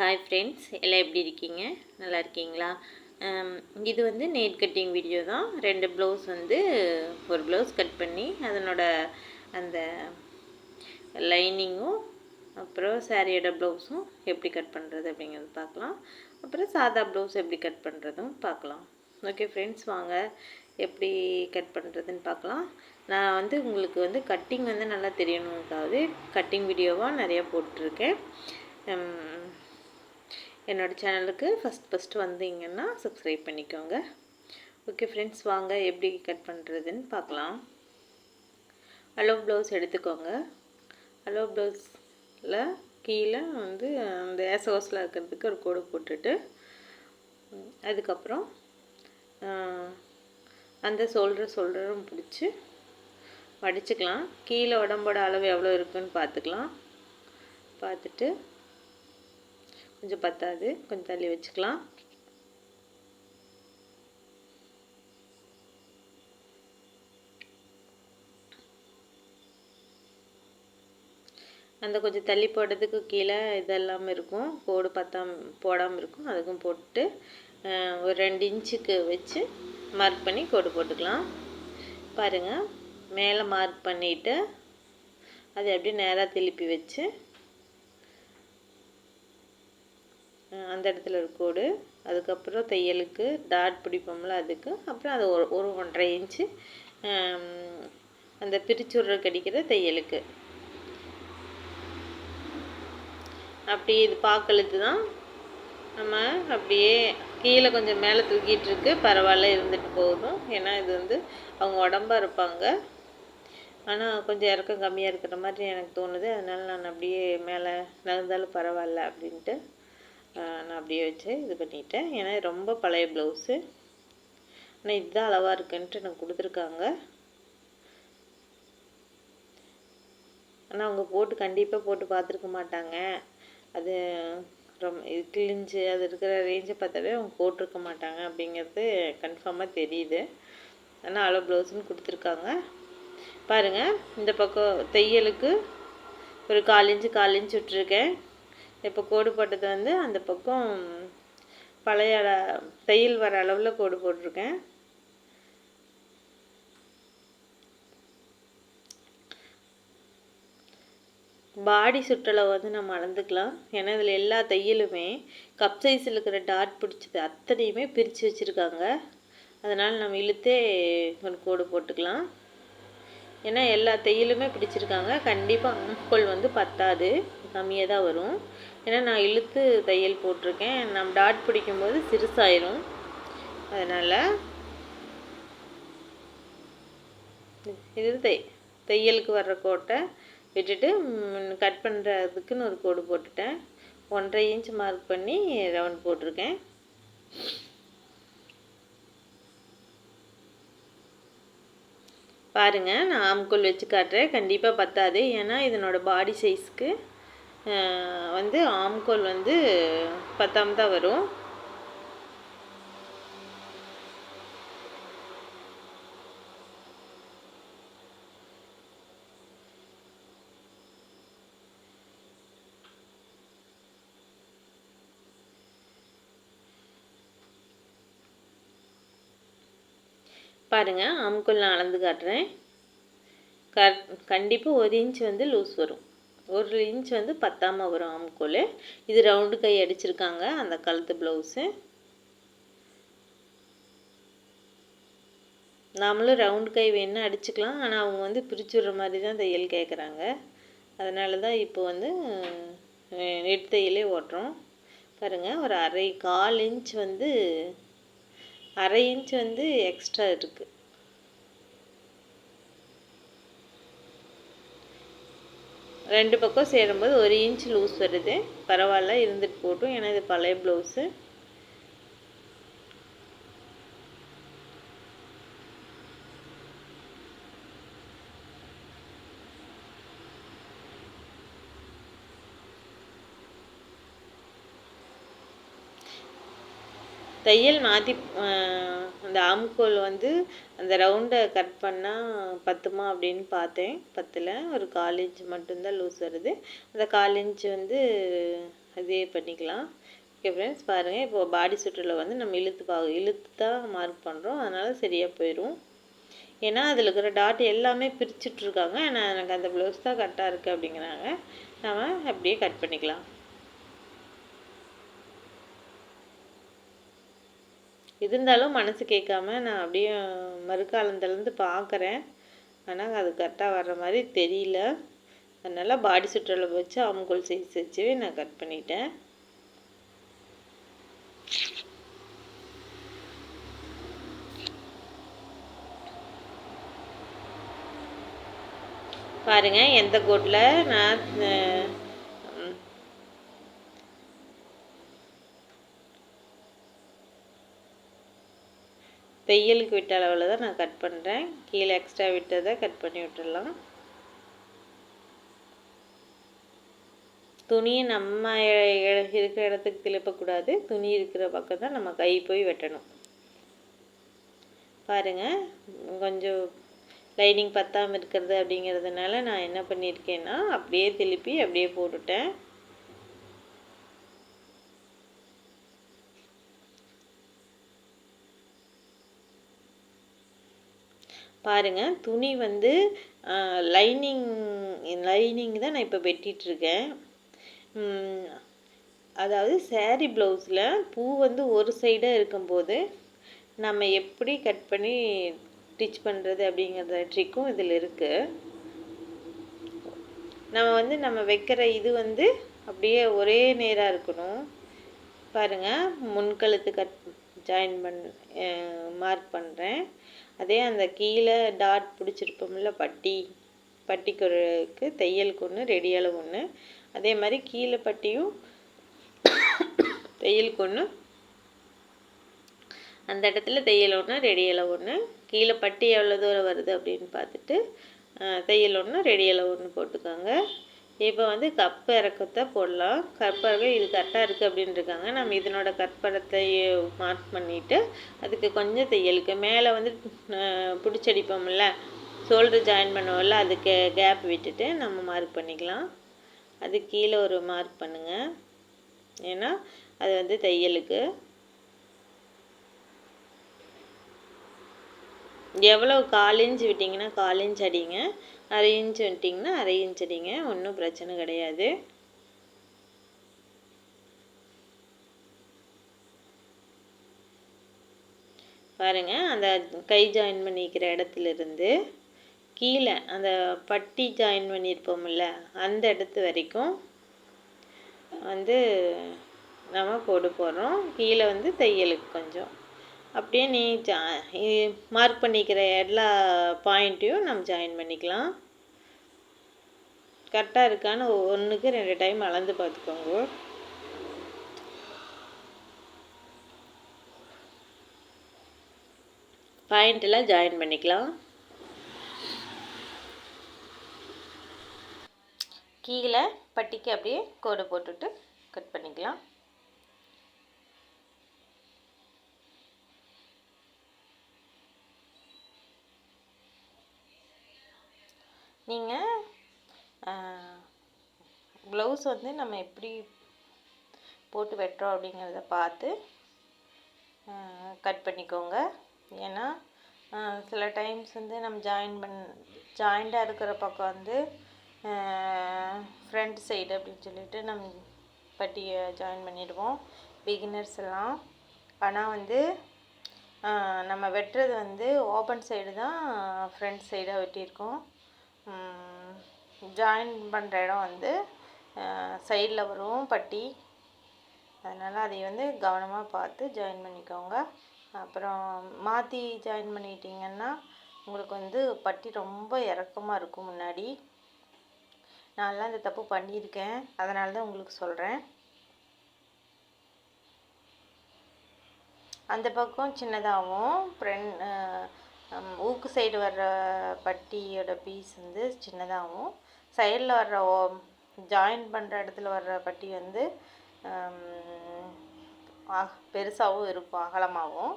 Hi friends எல்லாம் எப்படி இருக்கீங்க? நல்லா இருக்கீங்களா? இது வந்து நெட் கட்டிங் வீடியோ தான். ரெண்டு ப்ளவுஸ் வந்து ஒரு ப்ளவுஸ் கட் பண்ணி அதனோட அந்த லைனிங்கும் அப்புறம் சாரியோட ப்ளவுஸும் எப்படி கட் பண்ணுறது அப்படிங்கிறது பார்க்கலாம். அப்புறம் சாதா ப்ளவுஸ் எப்படி கட் பண்ணுறதும் பார்க்கலாம். ஓகே ஃப்ரெண்ட்ஸ் வாங்க. எப்படி கட் பண்ணுறதுன்னு பார்க்கலாம். நான் வந்து உங்களுக்கு வந்து கட்டிங் வந்து நல்லா தெரியணுங்காவது கட்டிங் வீடியோவாக நிறையா போட்டிருக்கேன். என்னோடய சேனலுக்கு ஃபஸ்ட் ஃபஸ்ட்டு வந்தீங்கன்னா சப்ஸ்கிரைப் பண்ணிக்கோங்க. ஓகே ஃப்ரெண்ட்ஸ் வாங்க எப்படி கட் பண்ணுறதுன்னு பார்க்கலாம். அலோ ப்ளவுஸ் எடுத்துக்கோங்க. அலோ ப்ளவுஸில் கீழே வந்து அந்த ஏசோஸில் இருக்கிறதுக்கு ஒரு கோடு போட்டுட்டு அதுக்கப்புறம் அந்த சோல்டர் சோல்டரும் பிடிச்சி மடிச்சுக்கலாம் கீழே உடம்போட அளவு எவ்வளோ இருக்குன்னு பார்த்துக்கலாம். பார்த்துட்டு கொஞ்சம் பத்தாது. கொஞ்சம் தள்ளி வச்சுக்கலாம். அந்த கொஞ்சம் தள்ளி போடுறதுக்கு கீழே இதெல்லாம் இருக்கும். கோடு பத்தாம் போடாமல் இருக்கும். அதுக்கும் போட்டு ஒரு ரெண்டு இன்ச்சுக்கு வச்சு மார்க் பண்ணி கோடு போட்டுக்கலாம். பாருங்கள் மேலே மார்க் பண்ணிவிட்டு அதை அப்படியே நேராக திருப்பி வச்சு அந்த இடத்துல ஒரு கோடு. அதுக்கப்புறம் தையலுக்கு டாட் பிடிப்போம்ல அதுக்கு. அப்புறம் அது ஒரு ஒரு ஒன்றரை இன்ச்சு அந்த பிரிச்சுடுற கடிக்கிற தையலுக்கு. அப்படி இது பாக்கழுத்து தான். நம்ம அப்படியே கீழே கொஞ்சம் மேலே தூக்கிட்டு இருக்கு. பரவாயில்ல இருந்துட்டு போதும். ஏன்னா இது வந்து அவங்க உடம்பாக இருப்பாங்க. ஆனால் கொஞ்சம் இறக்கம் கம்மியாக இருக்கிற மாதிரி எனக்கு தோணுது. அதனால் நான் அப்படியே மேலே நகர்ந்தாலும் பரவாயில்ல அப்படின்ட்டு. நான் அப்படியே வச்சு இது பண்ணிட்டேன். ஏன்னா ரொம்ப பழைய ப்ளவுஸு ஆனால் இதுதான் அளவாக இருக்குன்ட்டு எனக்கு கொடுத்துருக்காங்க. ஆனால் அவங்க போட்டு கண்டிப்பாக போட்டு பார்த்துருக்க மாட்டாங்க. அது ரொம்ப இது கிழிஞ்சு அது இருக்கிற ரேஞ்சை பார்த்தாவே அவங்க போட்டிருக்க மாட்டாங்க அப்படிங்கிறது கன்ஃபார்மாக தெரியுது. ஆனால் அளவு ப்ளவுஸுன்னு கொடுத்துருக்காங்க. பாருங்கள் இந்த பக்கம் தையலுக்கு ஒரு கால் இன்ச்சு கால் இன்ச்சு விட்ருக்கேன் இப்போ கோடு போட்டது வந்து அந்த பக்கம் பழைய தையல் வர அளவில் கோடு போட்டிருக்கேன். பாடி சுற்றளவு வந்து நம்ம அளந்துக்கலாம். ஏன்னா இதில் எல்லா தையலுமே கப் சைஸில் இருக்கிற டாட் பிடிச்சது அத்தனையுமே பிரித்து வச்சுருக்காங்க. அதனால் நம்ம இழுத்தே ஒரு கோடு போட்டுக்கலாம். ஏன்னா எல்லா தையலுமே பிடிச்சிருக்காங்க. கண்டிப்பாக அம்புகள் வந்து பத்தாது. கம்மியாக தான் வரும். ஏன்னா நான் இழுத்து தையல் போட்டிருக்கேன். நம்ம டாட் பிடிக்கும்போது சிறுசாயிரும். அதனால் இது தை தையலுக்கு வர்ற கோட்டை விட்டுட்டு கட் பண்ணுறதுக்குன்னு ஒரு கோடு போட்டுட்டேன். ஒன்றரை இன்ச் மார்க் பண்ணி ரவுண்ட் போட்டிருக்கேன். பாருங்கள் நான் ஆம்கோல் வச்சு காட்டுறேன். கண்டிப்பாக பத்தாது. ஏன்னா இதனோட பாடி சைஸ்க்கு வந்து ஆம்கோல் வந்து பத்தாம் தான் வரும். பாருங்கள் ஆம்கோல் நான் அளந்து காட்டுறேன். க கண்டிப்பாக ஒரு இன்ச் வந்து லூஸ் வரும். ஒரு இன்ச் வந்து பத்தாமல் வரும் ஆம்கோல். இது ரவுண்டு கை அடிச்சிருக்காங்க அந்த கழுத்து ப்ளவுஸு நாமளும் ரவுண்டு கை வேணால் அடிச்சுக்கலாம் ஆனால் அவங்க வந்து பிரிச்சுடுற மாதிரி தான் தையல் கேட்குறாங்க அதனால தான் இப்போ வந்து நெட் தையலே ஓட்டுறோம். பாருங்கள் ஒரு அரை கால் இன்ச் வந்து அரை இன்ச் வந்து எக்ஸ்ட்ரா இருக்குது ரெண்டு பக்கம் சேரும்போது ஒரு இன்ச் லூஸ் வருது. பரவாயில்ல இருந்துட்டு போட்டும். ஏன்னா இது பழைய ப்ளவுஸு தையல் மாற்றி அந்த ஆம்கோல் வந்து அந்த ரவுண்டை கட் பண்ணால் பத்துமா அப்படின்னு பார்த்தேன். பத்தில். ஒரு கால் இன்ச் மட்டும்தான் லூஸ் வருது. அந்த கால் இன்ச் வந்து அதே பண்ணிக்கலாம். ஓகே ஃப்ரெண்ட்ஸ் பாருங்கள் இப்போ பாடி சுற்றில் வந்து நம்ம இழுத்து பா இழுத்து தான் மார்க் பண்ணுறோம் அதனால் சரியாக போயிடும் ஏன்னா அதில் இருக்கிற டாட் எல்லாமே பிரிச்சுட்ருக்காங்க ஆனால் எனக்கு அந்த ப்ளவுஸ் தான் கரெக்டாக இருக்குது அப்படிங்கிறாங்க. நம்ம அப்படியே கட் பண்ணிக்கலாம். இருந்தாலும் மனசு கேட்காம நான் அப்படியே மறுக்காலத்துலேருந்து பார்க்குறேன். ஆனால் அது கரெக்டாக வர்ற மாதிரி தெரியல. அதனால் பாடி சுற்றளவு வச்சு அமுகோல் சைஸ் வச்சு நான் கட் பண்ணிட்டேன். பாருங்கள் எந்த கோட்டில் நான் தையலுக்கு விட்ட அளவில் தான் நான் கட் பண்ணுறேன் கீழே எக்ஸ்ட்ரா விட்டதை கட் பண்ணி விட்டுடலாம். துணியை நம்ம இருக்கிற இடத்துக்கு திருப்பக்கூடாது. துணி இருக்கிற பக்கம் தான் நம்ம கை போய் வெட்டணும். பாருங்கள் கொஞ்சம் லைனிங் பத்தாமல் இருக்கிறது அப்படிங்கிறதுனால நான் என்ன பண்ணியிருக்கேன்னா அப்படியே திருப்பி அப்படியே போட்டுட்டேன். பாருங்கள் துணி வந்து லைனிங் லைனிங் தான் நான் இப்போ வெட்டிகிட்ருக்கேன் அதாவது சேரீ ப்ளவுஸில் பூ வந்து ஒரு சைடாக இருக்கும்போது நம்ம எப்படி கட் பண்ணி ஸ்டிச் பண்ணுறது அப்படிங்கிறத ட்ரிக்கும் இதில் இருக்குது நம்ம வந்து நம்ம வைக்கிற இது வந்து அப்படியே ஒரே நேராக இருக்கணும். பாருங்கள் முன்கழுத்து கட் ஜாயின் பண் மார்க் பண்ணுறேன் அதே அந்த கீழே டாட் பிடிச்சிருப்போம்ல பட்டி பட்டிக்கு தையலுக்கு ஒன்று ரெடியால் ஒன்று அதே மாதிரி கீழே பட்டியும் தையலுக்கு ஒன்று அந்த இடத்துல தையல் ஒன்று ரெடியலை ஒன்று கீழே பட்டி எவ்வளோ தூரம் வருது அப்படின்னு பார்த்துட்டு தையல் ஒன்று ரெடியலை ஒன்று போட்டுக்கோங்க. இப்போ வந்து கற்பரக்கத்தை போடலாம். கற்பரகம் இது கரெக்டாக இருக்குது அப்படின்னு இருக்காங்க நம்ம இதனோட கற்பரத்தை மார்க் பண்ணிவிட்டு அதுக்கு கொஞ்சம் தையலுக்கு மேலே வந்து பிடிச்சடிப்போம்ல ஷோல்டர் ஜாயின் பண்ணுவோம்ல அதுக்கு கேப் விட்டுட்டு நம்ம மார்க் பண்ணிக்கலாம். அது கீழே ஒரு மார்க் பண்ணுங்கள் ஏன்னா அது வந்து தையலுக்கு. எவ்வளோ கால் இன்ச் விட்டிங்கன்னா கால் இன்ச் அடிங்க. அரை இன்ச் விட்டிங்கன்னா அரை இன்ச் அடிங்க. ஒன்றும் பிரச்சனை கிடையாது. பாருங்கள் அந்த கை ஜாயின் பண்ணிக்கிற இடத்துலேருந்து கீழே அந்த பட்டி ஜாயின் பண்ணியிருப்போம்ல அந்த இடத்து வரைக்கும் வந்து நம்ம போட்டு போடுறோம். கீழே வந்து தையலுக்கு கொஞ்சம். அப்படியே நீ ஜா மார்க் பண்ணிக்கிற எல்லா பாயிண்ட்டையும் நம்ம ஜாயின் பண்ணிக்கலாம். கரெக்டாக இருக்கான்னு ஒன்றுக்கு ரெண்டு டைம் அளந்து பார்த்துக்கோங்க. பாயிண்ட்டெல்லாம் ஜாயின் பண்ணிக்கலாம். கீழே பட்டிக்கு அப்படியே கோடு போட்டுட்டு கட் பண்ணிக்கலாம். நீங்கள் ப்ளவுஸ் வந்து நம்ம எப்படி போட்டு வெட்டுறோம் அப்படிங்கிறத பார்த்து கட் பண்ணிக்கோங்க. ஏன்னா சில டைம்ஸ் வந்து நம்ம ஜாயின் பண் ஜாயிண்டாக இருக்கிற பக்கம் வந்து ஃப்ரண்ட் சைடு அப்படின்னு சொல்லிட்டு நம்ம பட்டியை ஜாயின் பண்ணிடுவோம். பிகினர்ஸ் எல்லாம். ஆனால் வந்து நம்ம வெட்டுறது வந்து ஓப்பன் சைடு தான் ஃப்ரண்ட் சைடாக வெட்டியிருக்கோம். ஜாயின் பண்ணுற இடம் வந்து சைடில் வரும் பட்டி. அதனால் அதை வந்து கவனமாக பார்த்து ஜாயின் பண்ணிக்கோங்க. அப்புறம் மாற்றி ஜாயின் பண்ணிட்டிங்கன்னா உங்களுக்கு வந்து பட்டி ரொம்ப இறக்கமாக இருக்கும் முன்னாடி. நான்லாம் இந்த தப்பு பண்ணியிருக்கேன். அதனால தான் உங்களுக்கு சொல்கிறேன் அந்த பக்கம் சின்னதாகவும் ஃப்ரெண்ட் ஊக்கு சைடு வர்ற பட்டியோட பீஸ் வந்து சின்னதாகவும் சைடில் வர்ற ஓ ஜாயின் பண்ணுற இடத்துல வர்ற பட்டி வந்து பெருசாகவும் இருக்கும் அகலமாகவும்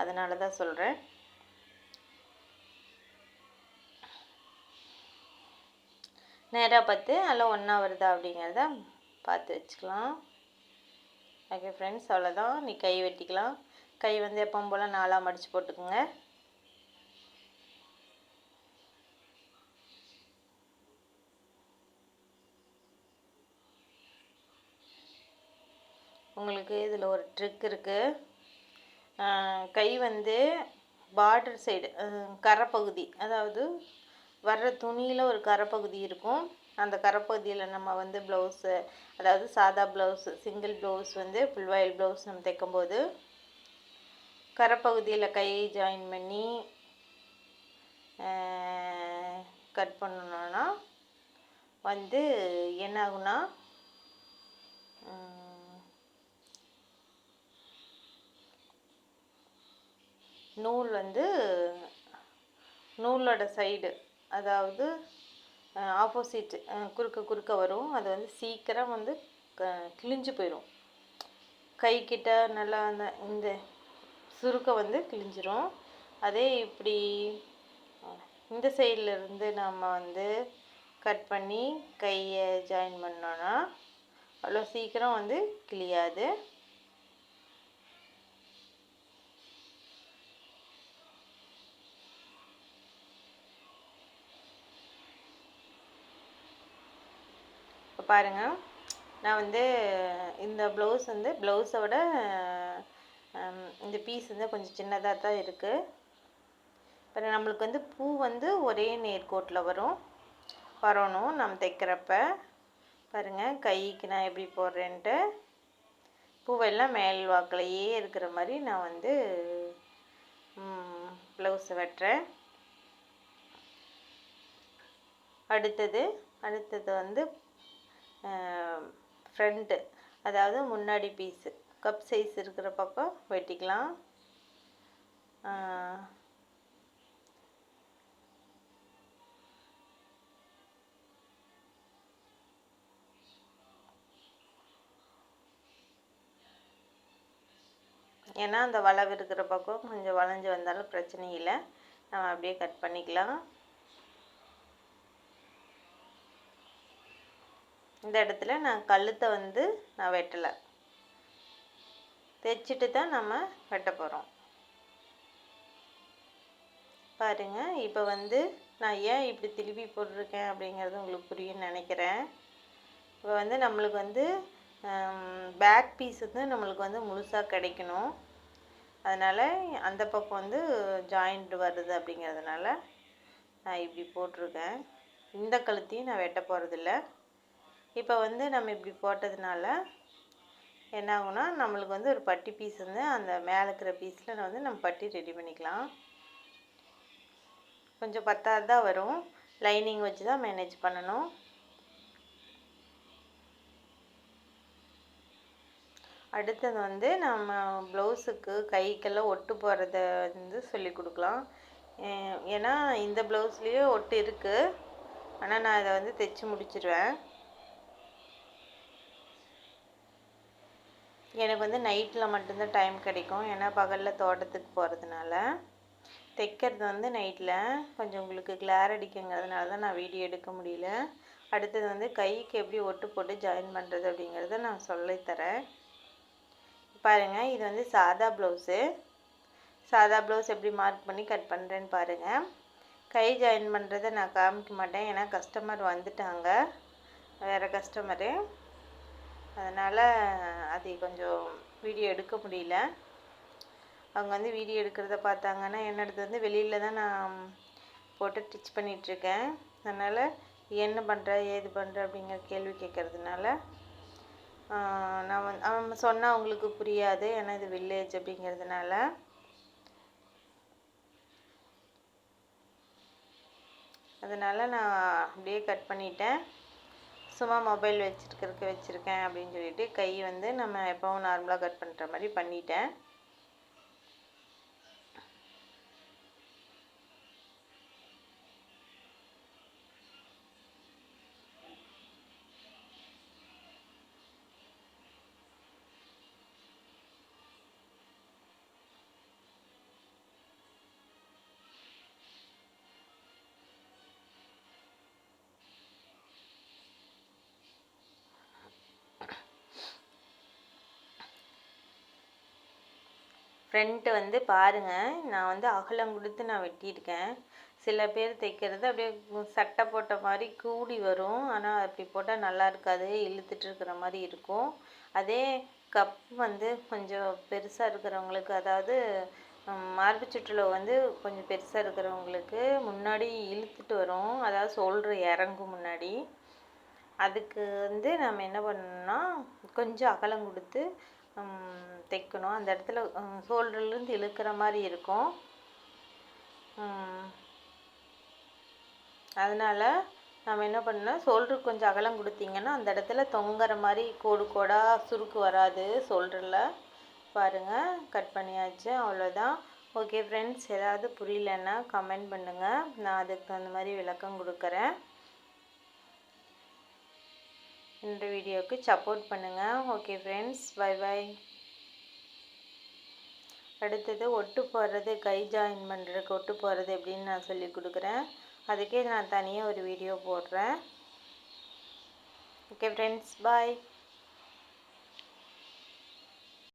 அதனால தான் சொல்கிறேன் நேராக பார்த்து அதில் ஒன்றா வருதா அப்படிங்கிறத பார்த்து வச்சுக்கலாம். ஓகே ஃப்ரெண்ட்ஸ் அவ்வளோதான் நீ கை வெட்டிக்கலாம். கை வந்து எப்பவும் போல் நாலாக மடித்து போட்டுக்கோங்க. உங்களுக்கு இதில் ஒரு ட்ரிக் இருக்குது கை வந்து பார்டர் சைடு கரைப்பகுதி அதாவது வர்ற துணியில் ஒரு கரைப்பகுதி இருக்கும். அந்த கரைப்பகுதியில் நம்ம வந்து ப்ளவுஸு அதாவது சாதா ப்ளவுஸு சிங்கிள் ப்ளவுஸ் வந்து ஃபுல் வயல் ப்ளவுஸ் நம்ம தைக்கும்போது கரைப்பகுதியில் கை ஜாயின் பண்ணி கட் பண்ணணுன்னா வந்து என்ன ஆகுனா நூல் வந்து நூலோட சைடு அதாவது ஆப்போசிட் குறுக்க குறுக்க வரும். அது வந்து சீக்கிரம் வந்து க கிழிஞ்சு போயிடும் கைக்கிட்ட நல்லா அந்த இந்த சுருக்க வந்து கிழிஞ்சிரும். அதே இப்படி இந்த சைடில் இருந்து நம்ம வந்து கட் பண்ணி கையை ஜாயின் பண்ணோன்னா அவ்வளோ சீக்கிரம் வந்து கிழியாது. பாருங்கள் நான் வந்து இந்த ப்ளவுஸ் வந்து ப்ளவுஸோட இந்த பீஸ் வந்து கொஞ்சம் சின்னதாக தான் இருக்குது இப்போ நம்மளுக்கு வந்து பூ வந்து ஒரே நேர்கோட்டில் வரும். வரணும் நம்ம தைக்கிறப்ப. பாருங்கள் கைக்கு நான் எப்படி போடுறேன்ட்டு. பூவெல்லாம் மேல் வாக்கிலையே இருக்கிற மாதிரி நான் வந்து ப்ளவுஸை வெட்டுறேன். அடுத்தது அடுத்தது வந்து ஃப்ரண்ட்டு அதாவது முன்னாடி பீஸு கப் சைஸ் இருக்கிற பக்கம் வெட்டிக்கலாம். ஏன்னா அந்த வளவு இருக்கிற பக்கம் கொஞ்சம் வளைஞ்சு வந்தாலும் பிரச்சனை இல்லை. நம்ம அப்படியே கட் பண்ணிக்கலாம். இந்த இடத்துல நான் கழுத்தை வந்து நான் வெட்டலை. தைச்சிட்டு தான் நம்ம வெட்ட போகிறோம் பாருங்கள் இப்போ வந்து நான் ஏன் இப்படி திருப்பி போட்டிருக்கேன் அப்படிங்கிறது உங்களுக்கு புரியும்னு நினைக்கிறேன். இப்போ வந்து நம்மளுக்கு வந்து பேக் பீஸ் வந்து நம்மளுக்கு வந்து முழுசாக கிடைக்கணும். அதனால் அந்த பக்கம் வந்து ஜாயிண்ட் வருது அப்படிங்கிறதுனால நான் இப்படி போட்டிருக்கேன். இந்த கழுத்தையும் நான் வெட்ட போகிறதில்ல இப்போ வந்து நம்ம இப்படி போட்டதுனால என்ன ஆகும்னா நம்மளுக்கு வந்து ஒரு பட்டி பீஸ் வந்து அந்த மேலே இருக்கிற பீஸில் வந்து நம்ம பட்டி ரெடி பண்ணிக்கலாம். கொஞ்சம் பத்தாவது தான் வரும். லைனிங் வச்சு தான் மேனேஜ் பண்ணணும். அடுத்தது வந்து நம்ம ப்ளவுஸுக்கு கைக்கெல்லாம் ஒட்டு போடுறத வந்து சொல்லி கொடுக்கலாம். ஏன்னா இந்த ப்ளவுஸ்லேயே ஒட்டு இருக்குது ஆனால் நான் இதை வந்து தைச்சி முடிச்சிடுவேன் எனக்கு வந்து நைட்டில் மட்டும்தான் டைம் கிடைக்கும். ஏன்னா பகலில் தோட்டத்துக்கு போகிறதுனால தைக்கிறது வந்து நைட்டில் கொஞ்சம் உங்களுக்கு கிளார் அடிக்குங்கிறதுனால தான் நான் வீடியோ எடுக்க முடியல. அடுத்தது வந்து கைக்கு எப்படி ஒட்டு போட்டு ஜாயின் பண்ணுறது அப்படிங்கிறத நான் சொல்லித்தரேன். பாருங்கள் இது வந்து சாதா ப்ளவுஸு சாதா ப்ளவுஸ் எப்படி மார்க் பண்ணி கட் பண்ணுறேன்னு பாருங்கள் கை ஜாயின் பண்ணுறதை நான் காமிக்க மாட்டேன். ஏன்னா கஸ்டமர் வந்துட்டாங்க. வேறு கஸ்டமரு அதனால் அது கொஞ்சம் வீடியோ எடுக்க முடியல. அவங்க வந்து வீடியோ எடுக்கிறத பார்த்தாங்கன்னா என்னோடது வந்து வெளியில் தான் நான் போட்டு ஸ்டிச் பண்ணிகிட்ருக்கேன் அதனால் என்ன பண்ணுற ஏது பண்ணுற அப்படிங்கிற கேள்வி கேட்குறதுனால நான் வந்து அவன் சொன்னால் அவங்களுக்கு புரியாது. ஏன்னா இது வில்லேஜ் அப்படிங்கிறதுனால. அதனால் நான் அப்படியே கட் பண்ணிட்டேன். சும்மா மொபைல் வச்சுருக்கிறதுக்கு வச்சுருக்கேன் அப்படின்னு சொல்லிட்டு கை வந்து நம்ம எப்போவும் நார்மலாக கட் பண்ணுற மாதிரி பண்ணிட்டேன். ஃப்ரண்ட்டு வந்து பாருங்கள் நான் வந்து அகலம் கொடுத்து நான் வெட்டியிருக்கேன். சில பேர் தைக்கிறது அப்படியே சட்டை போட்ட மாதிரி கூடி வரும். ஆனால் அப்படி போட்டால் நல்லா இருக்காது. இழுத்துட்டு இருக்கிற மாதிரி இருக்கும். அதே கப் வந்து கொஞ்சம் பெருசாக இருக்கிறவங்களுக்கு அதாவது மார்பு சுற்றுலா வந்து கொஞ்சம் பெருசாக இருக்கிறவங்களுக்கு முன்னாடி இழுத்துட்டு வரும். அதாவது சோல்ட்ரு இறங்கும் முன்னாடி. அதுக்கு வந்து நம்ம என்ன பண்ணணும்னா கொஞ்சம் அகலம் கொடுத்து தைக்கணும். அந்த இடத்துல ஷோல்டர்லேருந்து இழுக்கிற மாதிரி இருக்கும். அதனால் நம்ம என்ன பண்ணணும்? ஷோல்டருக்கு கொஞ்சம் அகலம் கொடுத்தீங்கன்னா அந்த இடத்துல தொங்குற மாதிரி கோடு கோடாக சுருக்கு வராது ஷோல்டரில் பாருங்கள் கட் பண்ணியாச்சு. அவ்வளோதான் ஓகே ஃப்ரெண்ட்ஸ் ஏதாவது புரியலன்னா கமெண்ட் பண்ணுங்கள் நான் அதுக்கு தகுந்த மாதிரி விளக்கம் கொடுக்குறேன். இந்த வீடியோவுக்கு சப்போர்ட் பண்ணுங்கள் ஓகே ஃப்ரெண்ட்ஸ் பை பை அடுத்தது ஒட்டு போடுறது கை ஜாயின் பண்ணுறதுக்கு ஒட்டு போடுறது எப்படின்னு நான் சொல்லி கொடுக்குறேன். அதுக்கே நான் தனியாக ஒரு வீடியோ போடுறேன். Okay friends bye